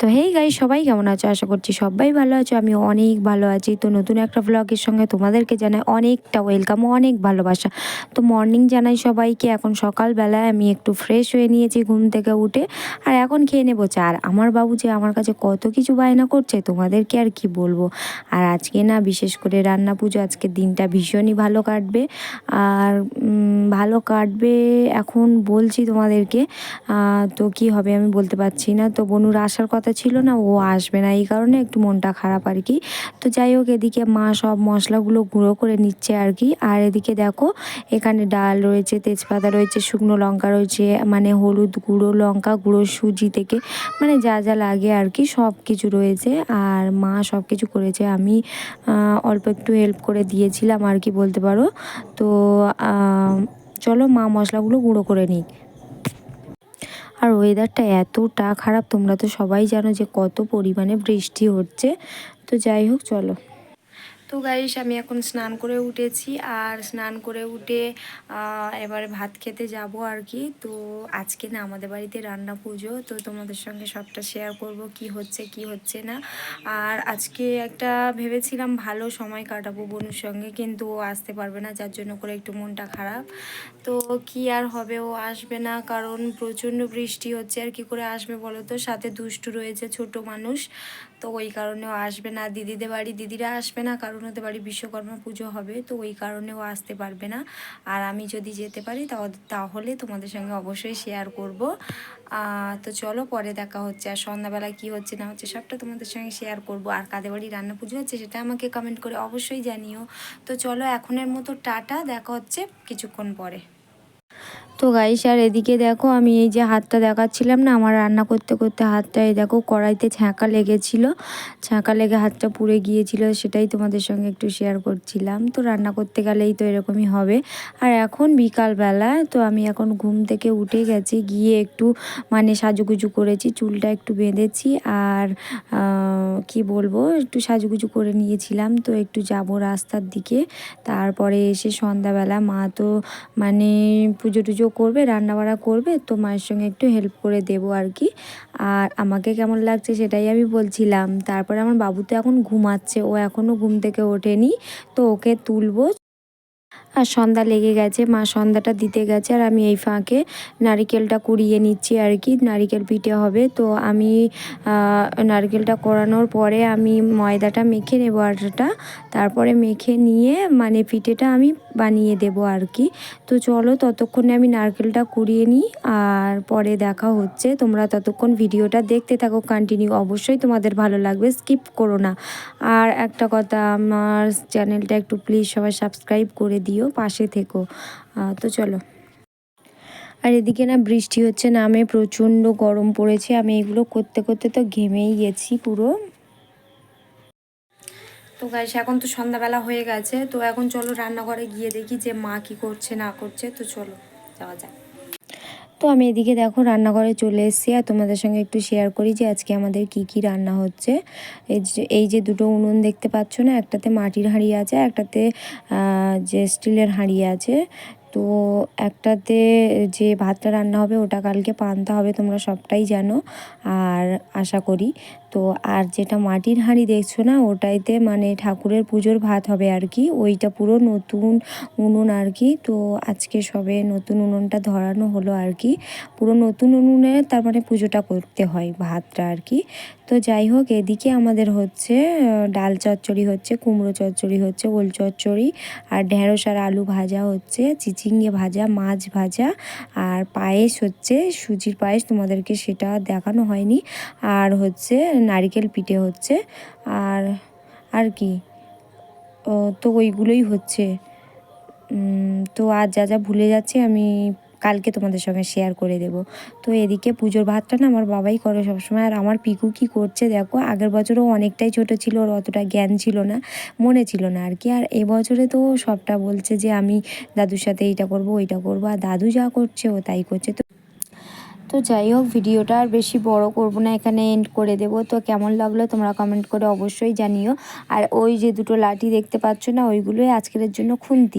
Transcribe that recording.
তো হেই গাই সবাই কেমন আছো? আশা করছি সবাই ভালো আছো আমি অনেক ভালো আছি। তো নতুন একটা ব্লগের সঙ্গে তোমাদেরকে জানাই অনেকটা ওয়েলকাম অনেক ভালোবাসা। তো মর্নিং জানাই সবাইকে, এখন সকালবেলায় আমি একটু ফ্রেশ হয়ে নিয়েছি ঘুম থেকে উঠে, আর এখন খেয়ে নেব চা। আর আমার বাবু যে আমার কাছে কত কিছু বায়না করছে, তোমাদেরকে আর কি বলব? আর আজকে না বিশেষ করে রান্না পুজো আজকের দিনটা ভীষণই ভালো কাটবে। আর ভালো কাটবে এখন বলছি তোমাদেরকে তো কি হবে আমি বলতে পারছি না। তো বনুর আসার কথা ছিল না, ও আসবে না। এই কারণে একটু মনটা খারাপ আর কি। তো যাই হোক, এদিকে মা সব মশলাগুলো গুঁড়ো করে নিচ্ছে আর কি। আর এদিকে দেখো, এখানে ডাল রয়েছে, তেজপাতা রয়েছে, শুকনো লঙ্কা রয়েছে মানে হলুদ গুঁড়ো, লঙ্কা গুঁড়ো, সুজি থেকে মানে যা যা লাগে আর কি, সব কিছু রয়েছে। আর মা সব কিছু করেছে। আমি অল্প একটু হেল্প করে দিয়েছিলাম আর কি, বলতে পারো। তো চলো মা মশলাগুলো গুঁড়ো করে নিই। ওয়েদারটা এতটা খারাপ, তোমরা তো সবাই জানো যে কত পরিমাণে বৃষ্টি হচ্ছে। তো যাই হোক, চলো। তো গাইস আমি এখন স্নান করে উঠেছি। আর স্নান করে উঠে এবারে ভাত খেতে যাব আর কি। তো আজকে না আমাদের বাড়িতে রান্না পুজো। তো তোমাদের সঙ্গে সবটা শেয়ার করব, কি হচ্ছে কি হচ্ছে না। আর আজকে একটা ভেবেছিলাম ভালো সময় কাটাবো বোনুর সঙ্গে, কিন্তু ও আসতে পারবে না, যার জন্য করে একটু মনটা খারাপ। তো কি আর হবে, ও আসবে না, কারণ প্রচণ্ড বৃষ্টি হচ্ছে। আর কি করে আসবে বলো তো? সাথে দুষ্টু রয়েছে ছোট মানুষ। তো ওই কারণেও আসবে না। দিদিদের বাড়ি দিদিরা আসবে না, কারণ ওদের বাড়ি বিশ্বকর্মা পুজো হবে, তো ওই কারণেও আসতে পারবে না। আর আমি যদি যেতে পারি তাহলে তোমাদের সঙ্গে অবশ্যই শেয়ার করব। তো চলো পরে দেখা হচ্ছে। আর সন্ধ্যাবেলা কি হচ্ছে না হচ্ছে সবটা তোমাদের সঙ্গে শেয়ার করব। আর কাদের বাড়ি রান্না পুজো হচ্ছে সেটা আমাকে কমেন্ট করে অবশ্যই জানিও। তো চলো এখনের মতো টাটা, দেখা হচ্ছে কিছুক্ষণ পরে। তো গাইস আর এদিকে দেখো, আমি এই যে হাতটা দেখাচ্ছিলাম না, আমার রান্না করতে করতে হাতটা, এই দেখো, কড়াইতে ছ্যাঁকা লেগেছিল। ছ্যাঁকা লেগে হাতটা পুড়ে গিয়েছিল, সেটাই তোমাদের সঙ্গে একটু শেয়ার করছিলাম। তো রান্না করতে গেলেই তো এরকমই হবে। আর এখন বিকালবেলা, তো আমি এখন ঘুম থেকে উঠে গেছি, গিয়ে একটু মানে সাজুগুজু করেছি, চুলটা একটু বেঁধেছি, আর কি বলব, একটু সাজুগুজু করে নিয়েছিলাম। তো একটু যাব রাস্তার দিকে, তারপরে এসে সন্ধ্যাবেলা মা তো মানে পুজো টুজো করবে রান্না বাড়া করবে, তো মায়ের সঙ্গে একটু হেল্প করে দেবো আর কি আর আমাকে কেমন লাগছে সেটাই আমি বলছিলাম। তারপরে আমার বাবু তো এখন ঘুমাচ্ছে, ও এখনও ঘুম থেকে ওঠেনি, তো ওকে তুলবো। আর সন্ধ্যা লেগে গেছে, মা সন্ধ্যাটা দিতে গেছে, আর আমি এই ফাঁকে নারিকেলটা কুড়িয়ে নিচ্ছি আর কি নারিকেল পিঠে হবে। তো আমি নারকেলটা করানোর পরে আমি ময়দাটা মেখে নেব আটাটা। তারপরে মেখে নিয়ে মানে পিঠেটা আমি বানিয়ে দেবো আর কি। তো চলো ততক্ষণে আমি নারকেলটা কুড়িয়ে নিই আর পরে দেখা হচ্ছে। তোমরা ততক্ষণ ভিডিওটা দেখতে থাকো কন্টিনিউ অবশ্যই তোমাদের ভালো লাগবে স্কিপ করো না। আর একটা কথা, আমার চ্যানেলটা একটু প্লিজ সবাই সাবস্ক্রাইব করে দিও, পাশে থেকো। তো চলো। আর এদিকে না বৃষ্টি হচ্ছে, নামে প্রচণ্ড গরম পড়েছে। আমি এগুলো করতে করতে তো ঘেমেই গেছি পুরো। তো গাইস এখন তো সন্ধ্যাবেলা হয়ে গেছে, তো এখন চলো রান্নাঘরে গিয়ে দেখি যে মা কি করছে, না করছে, তো চলো যাওয়া যাক। তো আমি এদিকে দেখো রান্নাঘরে চলে এসেছি, আর তোমাদের সঙ্গে একটু শেয়ার করি যে আজকে আমাদের কি কি রান্না হচ্ছে। এই যে এই যে দুটো উনুন দেখতে পাচ্ছ না, একটাতে মাটির হাঁড়ি আছে, একটাতে যে স্টিলের হাঁড়ি আছে। তো একটাতে যে ভাতটা রান্না হবে ওটা কালকে পান্তা হবে, তোমরা সবটাই জানো আর আশা করি। তো আর যেটা মাটির হাঁড়ি দেখছ না, ওটাইতে মানে ঠাকুরের পুজোর ভাত হবে আর কি, ওইটা পুরো নতুন উনুন আর কি। তো আজকে সবে নতুন উনুনটা ধরানো হলো আর কি, পুরো নতুন উনুনে তার মানে পুজোটা করতে হয় ভাতটা আর কি। তো যাই হোক, এদিকে আমাদের হচ্ছে ডাল চচ্চড়ি হচ্ছে, কুমড়ো চচ্চড়ি হচ্ছে, ওল চচ্চড়ি, আর ঢেঁড়স আর আলু ভাজা হচ্ছে, চিচিঙ্গে ভাজা, মাছ ভাজা, আর পায়েস হচ্ছে, সুজির পায়েস তোমাদেরকে সেটা দেখানো হয়নি, আর হচ্ছে নারিকেল পিঠে হচ্ছে, আর আর কি তো ওইগুলোই হচ্ছে তো আর যা যা ভুলে যাচ্ছি আমি কালকে তোমাদের সঙ্গে শেয়ার করে দেব। তো এদিকে পুজোর ভাতটা না আমার বাবাই করে সবসময়। আর আমার পিকু কি করছে দেখো, আগের বছরও অনেকটাই ছোট ছিল, ওর অতটা জ্ঞান ছিল না, মনে ছিল না আর কি। আর এবছরে তো সবটা বলছে যে আমি দাদুর সাথে এইটা করব, ওইটা করব, আর দাদু যা করছে ও তাই করছে। তো তো যাই হোক, ভিডিওটা আর বেশি বড় করব না, এখানে এন্ড করে দেব। তো কেমন লাগল তোমরা কমেন্ট করে অবশ্যই জানিও। আর ওই যে দুটো লাঠি দেখতে পাচ্ছ না, ওইগুলোই আজকের জন্য খুন্তি।